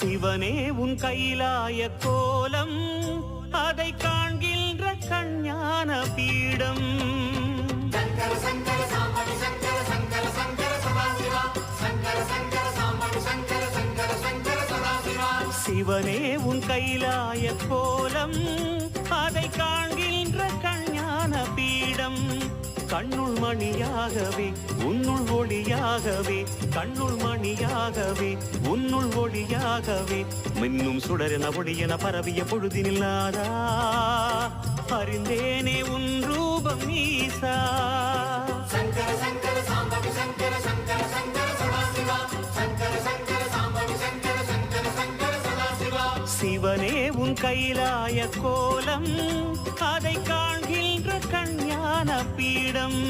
சிவனே உன் கைலாய கோலம் அதை காண்கின்ற கஞ்ஞான பீடம். சிவனே உன் கைலாய கோலம் அதை காண்கின்ற கஞ்ஞான பீடம். கண்ணுள் மணியாகவே உன்னுள் ஒளியாகவே கண்ணுள் மணியாகவே உன்னுள் ஒளியாகவே மின்னும் சுடரென ஒளியென பரவிய பொழுதினில் நாதா அறிந்தேனே உன் ரூபம் ஈசா. சங்கர சங்கர சாம்பவி சங்கர சங்கர சங்கர சதாசிவா. சங்கர சங்கர சாம்பவி சங்கர சங்கர சங்கர சதாசிவா. சிவனே உன் கைலாய கோலம் அதை காண்கின்ற கஞ்ஞான பீடம்